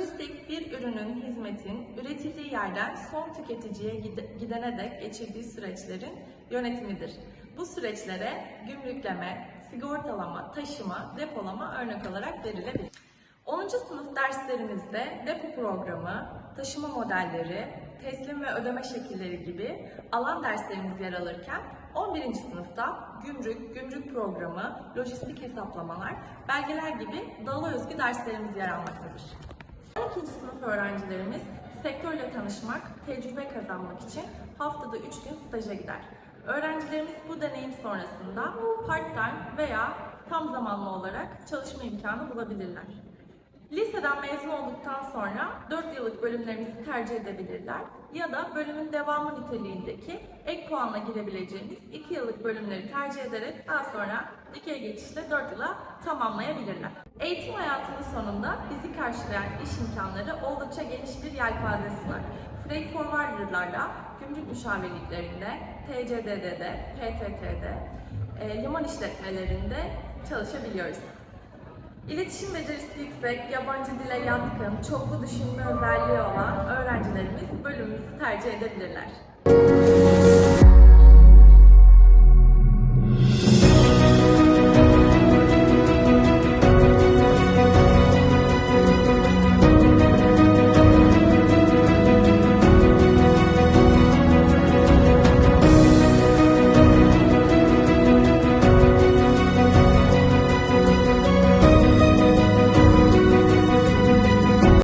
Lojistik bir ürünün, hizmetin üretildiği yerden son tüketiciye gide- gidene dek geçirdiği süreçlerin yönetimidir. Bu süreçlere gümrükleme, sigortalama, taşıma, depolama örnek olarak verilebilir. 10. sınıf derslerimizde depo programı, taşıma modelleri, teslim ve ödeme şekilleri gibi alan derslerimiz yer alırken 11. sınıfta gümrük, gümrük programı, lojistik hesaplamalar, belgeler gibi dala özgü derslerimiz yer almaktadır. 12. sınıf öğrencilerimiz sektörle tanışmak, tecrübe kazanmak için haftada 3 gün staja gider. Öğrencilerimiz bu deneyim sonrasında part-time veya tam zamanlı olarak çalışma imkanı bulabilirler. Liseden mezun olduktan sonra 4 bölümlerimizi tercih edebilirler ya da bölümün devamı niteliğindeki ek puanla girebileceğimiz 2 yıllık bölümleri tercih ederek daha sonra dikey geçişle 4 yıla tamamlayabilirler. Eğitim hayatının sonunda bizi karşılayan iş imkanları oldukça geniş bir yelpaze sunar. Freight forwarderlarla gümrük müşavirliklerinde, TCDD'de, PTT'de, e, liman işletmelerinde çalışabiliyoruz. İletişim becerisi yüksek, yabancı dile yatkın, çoklu düşünme özelliği olan öğrencilerimiz bölümümüzü tercih edebilirler.